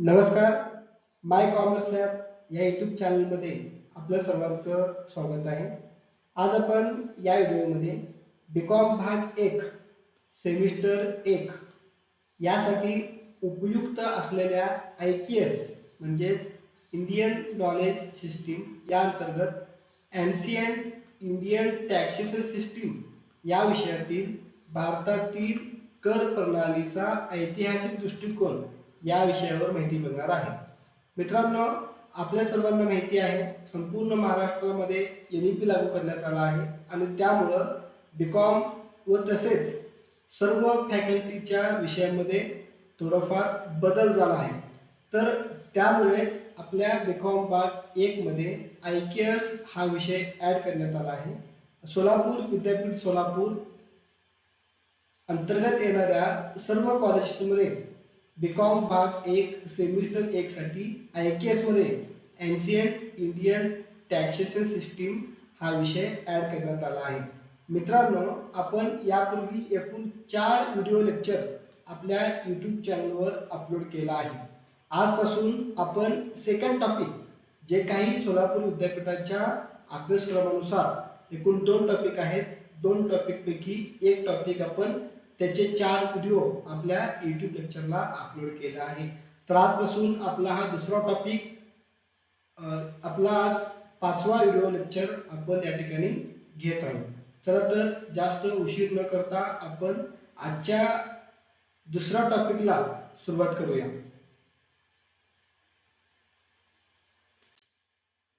नमस्कार. My commerce lab या YouTube चॅनलमध्ये आपलं सर्वांचं स्वागत आहे. आज आपण या व्हिडिओमध्ये बी कॉम भाग एक सेमिस्टर एक यासाठी उपयुक्त असलेल्या आय के एस म्हणजे इंडियन नॉलेज सिस्टीम या अंतर्गत अँशियंट इंडियन टॅक्सेशन सिस्टीम या विषयातील भारतातील कर प्रणालीचा ऐतिहासिक दृष्टिकोन या विषयावर माहिती मिळणार आहे. मित्रांनो आपल्या सर्वांना माहिती आहे संपूर्ण महाराष्ट्रामध्ये एन ई पी लागू करण्यात आला आहे आणि त्यामुळं बीकॉम व तसेच सर्व फॅकल्टीच्या विषयामध्ये थोडाफार बदल झाला आहे. तर त्यामुळेच आपल्या बीकॉम भाग एक मध्ये आय के एस हा विषय ऍड करण्यात आला आहे. सोलापूर विद्यापीठ सोलापूर अंतर्गत येणाऱ्या सर्व कॉलेजेसमध्ये बीकॉम भाग एक सेमिस्टर एक साठी आय के एसमध्ये एन्शियंट इंडियन टॅक्सेशन सिस्टीम हा विषय ऍड करण्यात आला आहे. मित्रांनो आपण यापूर्वी एकूण चार व्हिडिओ लेक्चर आपल्या युट्यूब चॅनलवर अपलोड केला आहे. आजपासून आपण सेकंड टॉपिक जे काही सोलापूर विद्यापीठाच्या अभ्यासक्रमानुसार एकूण दोन टॉपिक आहेत दोन टॉपिक पैकी एक टॉपिक आपण त्याचे चार व्हिडिओ आपल्या युट्यूब लेक्चरला अपलोड केला आहे. तर आजपासून आपला हा दुसरा टॉपिक आपला आज पाचवा व्हिडिओ लेक्चर आपण या ठिकाणी घेत आहोत. चला तर जास्त उशीर न करता आपण आजच्या दुसऱ्या टॉपिकला सुरुवात करूया.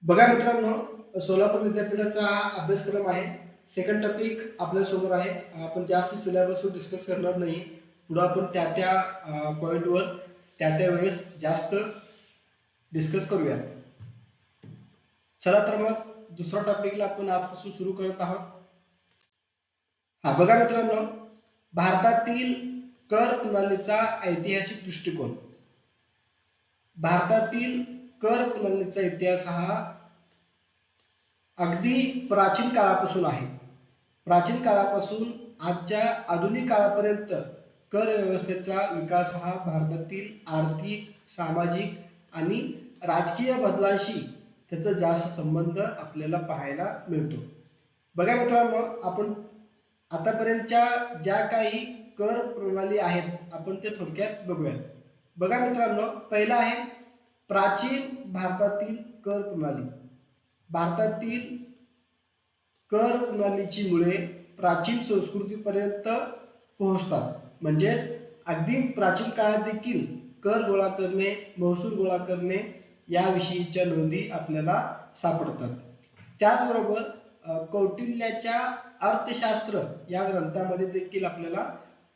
बघा मित्रांनो सोलापूर विद्यापीठाचा हा अभ्यासक्रम आहे. सेकंड टॉपिक आपल्यासमोर आहे. आपण जास्त सिलेबस डिस्कस करणार नाही. पुढे आपण त्या त्या पॉइंटवर त्या त्या वेळेस जास्त डिस्कस करूयात. चला तर मग दुसऱ्या टॉपिकला आपण आजपासून सुरू करत आहोत. हा बघा मित्रांनो भारतातील कर प्रणालीचा ऐतिहासिक दृष्टिकोन. भारतातील कर प्रणालीचा इतिहास हा अगदी प्राचीन काळापासून आहे. प्राचीन काळापासून आजच्या आधुनिक काळापर्यंत कर व्यवस्थेचा विकास हा भारतातील आर्थिक सामाजिक आणि राजकीय बदलांशी त्याचा जास्त संबंध आपल्याला पाहायला मिळतो. बघा मित्रांनो आपण आतापर्यंतच्या ज्या काही कर प्रणाली आहेत आपण ते थोडक्यात बघूयात. बघा मित्रांनो पहिला आहे प्राचीन भारतातील कर प्रणाली. भारतातील कर प्रणालीची मुळे प्राचीन संस्कृतीपर्यंत पोहोचतात. म्हणजेच अगदी प्राचीन काळात देखील कर गोळा करणे महसूल गोळा करणे याविषयीच्या नोंदी आपल्याला सापडतात. त्याचबरोबर कौटिल्याच्या अर्थशास्त्र या ग्रंथामध्ये देखील आपल्याला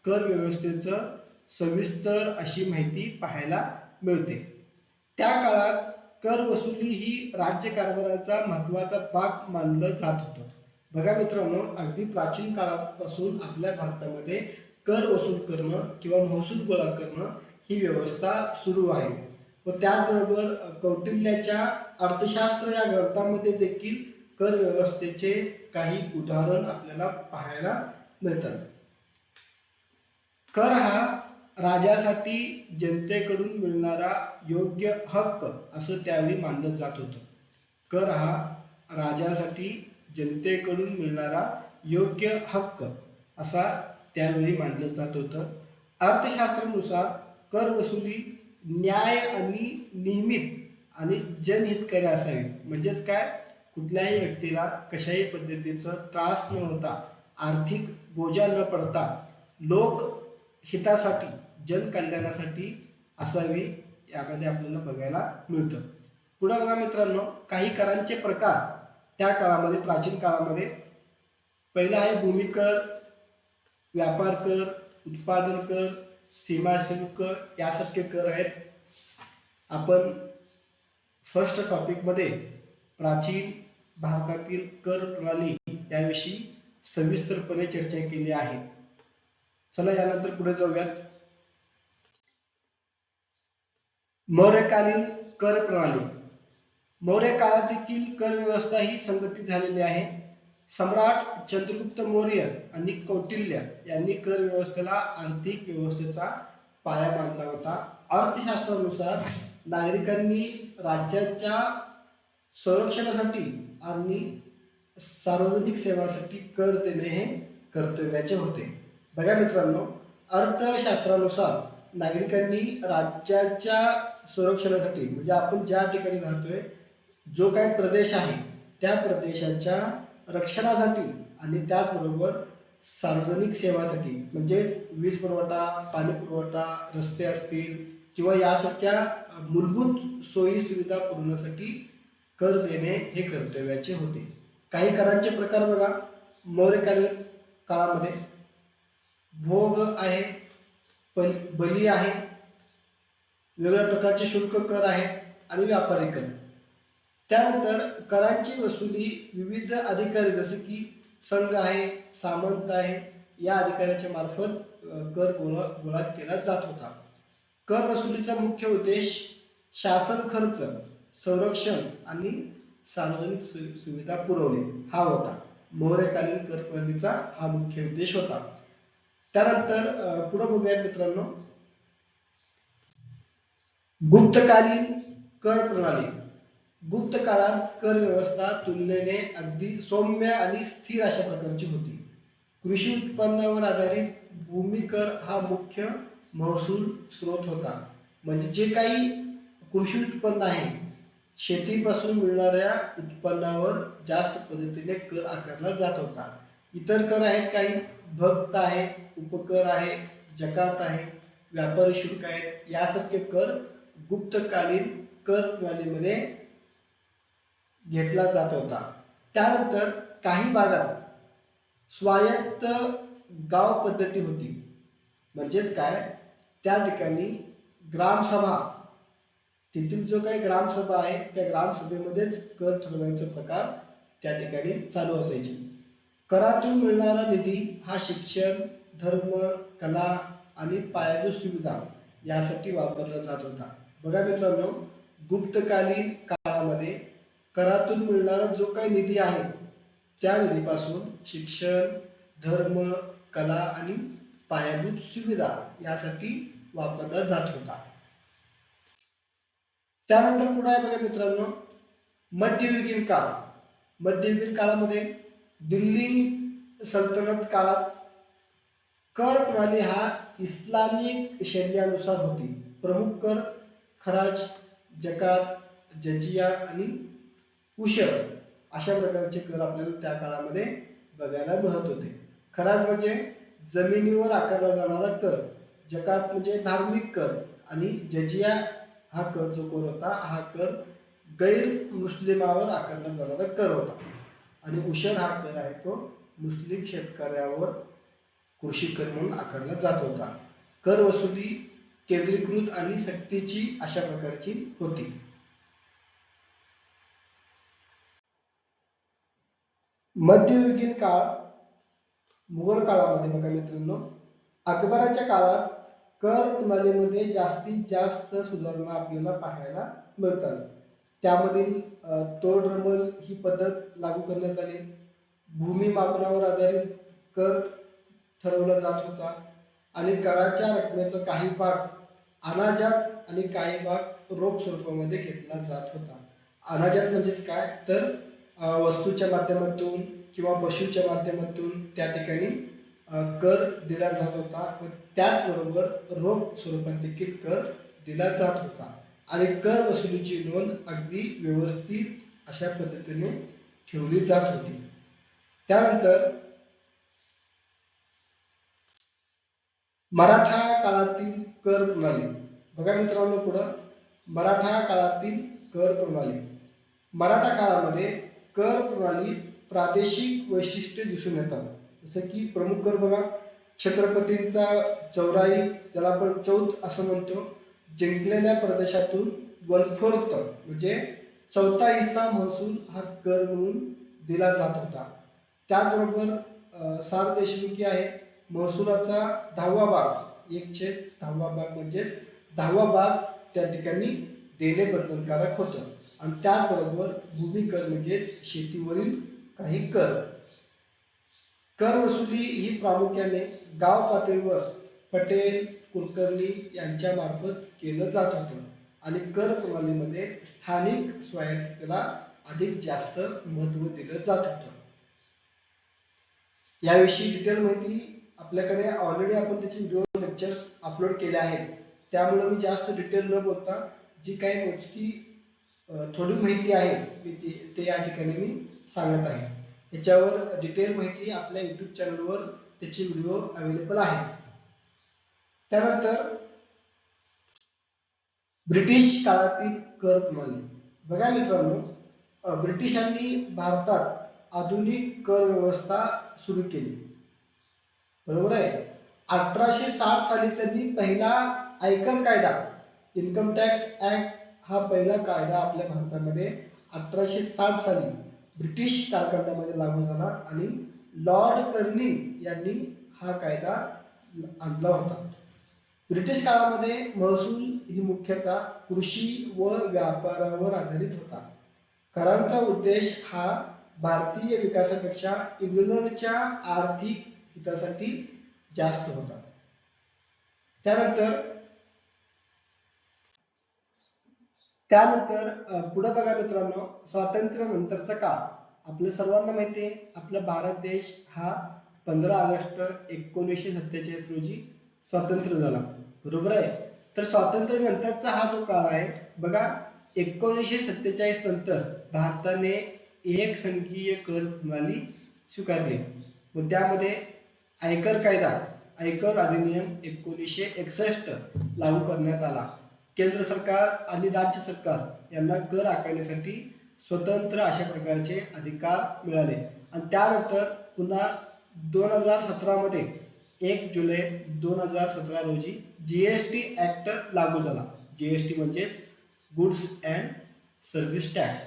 कर व्यवस्थेचं सविस्तर अशी माहिती पाहायला मिळते. त्या काळात कर वसुली ही राज्य कारभाराचा महत्त्वाचा भाग मानलं जात होतं. बघा मित्रांनो अगदी प्राचीन काळापासून आपल्या भारतामध्ये कर वसूल करणं किंवा महसूल गोळा करणं ही व्यवस्था सुरू आहे. व त्याचबरोबर कौटिल्याच्या अर्थशास्त्र या ग्रंथामध्ये देखील कर व्यवस्थेचे काही उदाहरण आपल्याला पाहायला मिळतात. कर हा राजासाठी जनतेकडून मिळणारा योग्य हक्क असं त्यावेळी मानलं जात होतं. कर हा राजासाठी जनतेकडून मिळणारा योग्य हक्क असा त्यावेळी मानलं जात होतं. अर्थशास्त्रानुसार कर वसुली न्याय आणि नियमित आणि जनहितकारी असावी म्हणजेच काय? कुठल्याही व्यक्तीला कशाही पद्धतीचा त्रास न होता आर्थिक बोजा न पडता लोक हितासाठी जनकल्याणासाठी असावी यामध्ये आपल्याला बघायला मिळतं. पुढे बघा मित्रांनो काही करांचे प्रकार त्या काळामध्ये प्राचीन काळामध्ये. पहिला आहे भूमिकर व्यापार कर उत्पादन कर सीमा शुल्क यासारखे कर आहेत. आपण फर्स्ट टॉपिकमध्ये प्राचीन भारतातील कर प्रणाली याविषयी सविस्तरपणे चर्चा केली आहे. चला यानंतर पुढे जाऊयात. मौर्यकालीन कर प्रणाली. मौर्य काळात देखील कर व्यवस्था ही संघटित झालेली आहे. सम्राट चंद्रगुप्त मौर्य आणि कौटिल्य यांनी कर व्यवस्थेला आर्थिक व्यवस्थेचा पाया बांधला होता. अर्थशास्त्रानुसार नागरिकांनी राज्याच्या संरक्षणासाठी आणि सार्वजनिक सेवासाठी कर देणे हे कर्तव्याचे होते. बघा मित्रांनो अर्थशास्त्रानुसार नागरिकांनी राज्याच्या संरक्षणासाठी म्हणजे आपण ज्या ठिकाणी राहतोय जो काही प्रदेश आहे त्या प्रदेशाच्या रक्षणासाठी आणि त्याचबरोबर सार्वजनिक सेवासाठी म्हणजेच वीज पुरवठा पाणी पुरवठा रस्ते असतील किंवा यासारख्या मूलभूत सोयी सुविधा पुरवण्यासाठी कर देणे हे कर्तव्याचे होते. काही करांचे प्रकार बघा. मौर्यकालीन काळामध्ये भोग आहे बली आहे वेगवेगळ्या प्रकारचे शुल्क कर आहे आणि व्यापारी कर. त्यानंतर करांची वसुली विविध अधिकारी जसे की संघ आहे सामंत आहे या अधिकाऱ्याच्या मार्फत कर गोळा गोळा केला जात होता. कर वसुलीचा मुख्य उद्देश शासन खर्च संरक्षण आणि सार्वजनिक सु- सुविधा पुरवणे हा होता. मौर्यकालीन कर प्रणालीचा हा मुख्य उद्देश होता. त्यानंतर पुढे बघूया मित्रांनो. गुप्तकालीन कर प्रणाली. गुप्त काळात कर व्यवस्था तुलनेने अगदी सौम्य आणि स्थिर अशा प्रकारची होती. कृषी उत्पन्नावर आधारित भूमी कर हा मुख्य महसूल स्रोत होता. म्हणजे जे काही कृषी उत्पन्न आहे शेतीपासून मिळणाऱ्या उत्पन्नावर जास्त पद्धतीने कर आकारला जात होता. इतर कर आहेत काही भक्त आहे उपकर आहे जकात आहे व्यापारी शुल्क आहेत यासारखे कर गुप्तकालीन कर प्रणालीमध्ये घेतला जात होता. त्यानंतर काही भागात स्वायत्त गाव पद्धती होती. म्हणजेच काय? त्या ठिकाणी ग्रामसभा. तेथील जो काही ग्रामसभा आहे त्या ग्रामसभेमध्येच कर ठरवायचा प्रकार त्या ठिकाणी चालू असायचे. करातून मिळणारा निधी हा शिक्षण धर्म कला आणि पायाभूत सुविधा यासाठी वापरला जात होता. बघा मित्रांनो गुप्तकालीन काळामध्ये करातून मिळणारा जो काही निधी आहे त्या निधीपासून शिक्षण धर्म कला आणि पायाभूत सुविधा यासाठी वापरला जात होता. त्यानंतर पुढे आहे बघा मित्रांनो मध्ययुगीन काळ. मध्ययुगीन काळामध्ये दिल्ली सल्तनत काळात कर प्रणाली हा इस्लामिक शैलीनुसार होती. प्रमुख कर खराज जकात जजिया आणि उशर अशा प्रकारचे कर आपल्याला त्या काळामध्ये बघायला मिळत होते. खराज म्हणजे जमिनीवर आकारला जाणारा कर. जकात म्हणजे धार्मिक कर आणि जजिया हा कर जो कर होता हा कर गैर मुस्लिमावर आकारला जाणारा कर होता. आणि उशर हा कर आहे तो मुस्लिम शेतकऱ्यावर कृषी कर म्हणून आकारला जात होता. कर वसुली केंद्रीकृत आणि सक्तीची अशा प्रकारची होती. मध्ययुगीन काळ मुघल काळामध्ये बघा मित्रांनो अकबराच्या काळात कर प्रणालीमध्ये जास्तीत जास्त सुधारणा आपल्याला पाहायला मिळतात. त्यामधील तोडरमल ही पद्धत लागू करण्यात आली. भूमी मापनावर आधारित कर ठरवला जात होता. आणि कराच्या रकमेचा काही भाग अनाजात आणि काही भाग रोख स्वरूपामध्ये घेतला जात होता. अनाजात म्हणजेच काय? तर वस्तूच्या माध्यमातून किंवा पशूच्या माध्यमातून त्या ठिकाणी कर दिला जात होता व त्याचबरोबर रोख स्वरूपात देखील कर दिला जात होता. आणि कर वसुलीची नोंद अगदी व्यवस्थित अशा पद्धतीने ठेवली जात होती. त्यानंतर मराठा काळातील कर प्रणाली. बघा मित्रांनो पुढं. मराठा काळातील कर प्रणाली. मराठा काळामध्ये कर प्रणाली प्रादेशिक वैशिष्ट्ये दिसून येतात. जसं की प्रमुख कर बघा. छत्रपतींचा चौराई ज्याला आपण चौथ असं म्हणतो जिंकलेल्या प्रदेशातून वन फोर्थ म्हणजे चौथा हिस्सा महसूल हा कर म्हणून दिला जात होता. त्याचबरोबर अं, सार देशमुखी आहे. महसुलाचा दहावा भाग एक छेद दहावा भाग म्हणजेच दहावा भाग त्या ठिकाणी देणे बंधनकारक होतं. आणि त्याचबरोबर भूमी कर म्हणजेच शेतीवरील काही कर. कर वसुली ही प्रामुख्याने गाव पातळीवर पटेल कुलकर्णी यांच्या मार्फत केलं जात होतं. आणि कर प्रणालीमध्ये स्थानिक स्वायत्ततेला अधिक जास्त महत्त्व दिलं जात होतं. याविषयी डिटेल माहिती आपल्याकडे ऑलरेडी आपण त्याचे व्हिडिओ लेक्चर्स अपलोड केले आहेत. त्यामुळे मी जास्त डिटेल न बोलता जी काही मोजकी थोडी माहिती आहे मी ती ते या ठिकाणी मी सांगत आहे. याच्यावर डिटेल माहिती आपल्या युट्यूब चॅनलवर त्याचे व्हिडिओ अवेलेबल आहे. त्यानंतर ब्रिटिश काळातील कर प्रणाली बघा मित्रांनो ब्रिटिशांनी भारतात आधुनिक कर व्यवस्था सुरू केली. बरोबर आहे? अठराशे साठ साली त्यांनी पहिला आयकर कायदा. इन्कम टॅक्स ऍक्ट हा पहिला कायदा आपल्या भारतामध्ये अठराशे साठ साली ब्रिटिश कालखंडामध्ये लागू झाला आणि लॉर्ड कर्निंग यांनी हा कायदा आणला होता. ब्रिटिश काळामध्ये महसूल ही मुख्यतः कृषी व व्यापारावर आधारित होता. करांचा उद्देश हा भारतीय विकासापेक्षा इंग्लंडच्या आर्थिक हितासाठी जास्त होता. त्यानंतर त्यानंतर पुढे बघा मित्रांनो स्वातंत्र्यानंतरचा काळ. आपल्या सर्वांना माहिती आहे आपला भारत देश हा पंधरा ऑगस्ट एकोणीसशे सत्तेचाळीस रोजी स्वातंत्र्य झाला. बरोबर आहे? तर स्वातंत्र्यानंतरचा हा जो काळ आहे बघा एकोणीसशे सत्तेचाळीस नंतर भारताने एक संघीय कर प्रणाली स्वीकारली. व त्यामध्ये आयकर कायदा आयकर अधिनियम एकोणीसशे एकसष्ट लागू करण्यात आला. केंद्र सरकार आणि राज्य सरकार यांना कर आकारण्यासाठी स्वतंत्र अशा प्रकारचे अधिकार मिळाले. आणि त्यानंतर पुन्हा दोन हजार सतरामध्ये एक जुलै दोन हजार सतरा रोजी जीएसटी ऍक्ट लागू झाला. जीएसटी म्हणजेच गुड्स अँड सर्व्हिस टॅक्स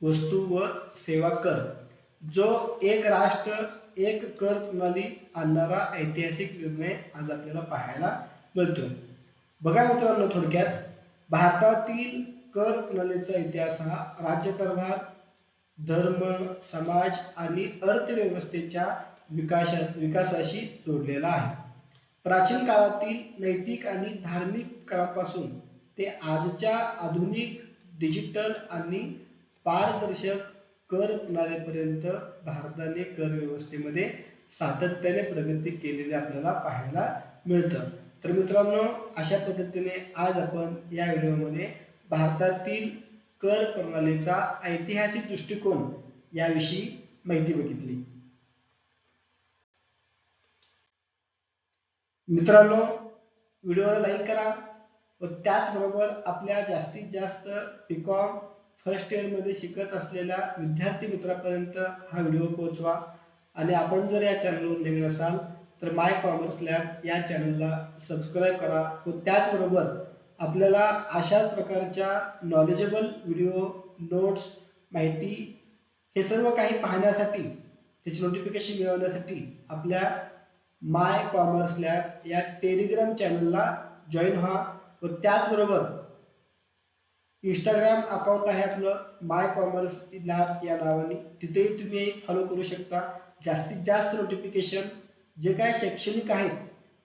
वस्तू व सेवा कर जो एक राष्ट्र एक कर प्रणाली आणणारा ऐतिहासिक निर्णय आज आपल्याला पाहायला मिळतो बघा मित्रांनो थोडक्यात भारतातील कर प्रणालीचा इतिहास हा राज्यकारभार धर्म समाज आणि अर्थव्यवस्थेच्या विकासा विकासाशी जोडलेला आहे. प्राचीन काळातील नैतिक आणि धार्मिक करापासून ते आजच्या आधुनिक डिजिटल आणि पारदर्शक कर प्रणालीपर्यंत भारताने कर व्यवस्थेमध्ये सातत्याने प्रगती केलेली आपल्याला पाहायला मिळतं. तर मित्रांनो अशा पद्धतीने आज आपण या व्हिडिओमध्ये भारतातील कर प्रणालीचा ऐतिहासिक दृष्टिकोन याविषयी माहिती बघितली. मित्रांनो व्हिडिओला लाईक करा व त्याचबरोबर आपल्या जास्तीत जास्त बीकॉम फर्स्ट इयरमध्ये शिकत असलेल्या विद्यार्थी मित्रापर्यंत हा व्हिडिओ पोहोचवा. आणि आपण जर या चॅनलवर नवीन असाल तर माय कॉमर्स लॅब या चॅनलला सबस्क्राईब करा. व त्याचबरोबर आपल्याला अशाच प्रकारच्या नॉलेजेबल व्हिडिओ नोट्स माहिती हे सर्व काही पाहण्यासाठी त्याची नोटिफिकेशन मिळवण्यासाठी आपल्या माय कॉमर्स लॅब या टेलिग्राम चॅनलला जॉईन व्हा. व त्याचबरोबर इंस्टाग्राम अकाउंट आहे आपलं माय कॉमर्स लॅब या नावाने. तिथेही तुम्ही फॉलो करू शकता. जास्तीत जास्त नोटिफिकेशन जे काय शैक्षणिक आहेत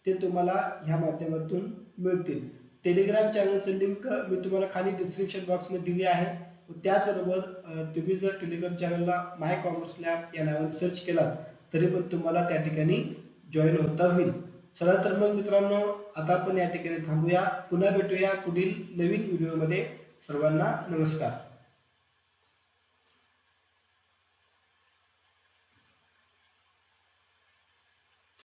ते तुम्हाला ह्या माध्यमातून मिळतील. टेलिग्राम चॅनलचं लिंक मी तुम्हाला खाली डिस्क्रिप्शन बॉक्समध्ये दिली आहे. व त्याचबरोबर तुम्ही जर टेलिग्राम चॅनलला माय कॉमर्स लॅब या नावाने सर्च केला तरी पण तुम्हाला त्या ठिकाणी जॉईन होता होईल. चला तर मग मित्रांनो आता आपण या ठिकाणी थांबूया. पुन्हा भेटूया पुढील नवीन व्हिडिओमध्ये सर्वांना नमस्कार.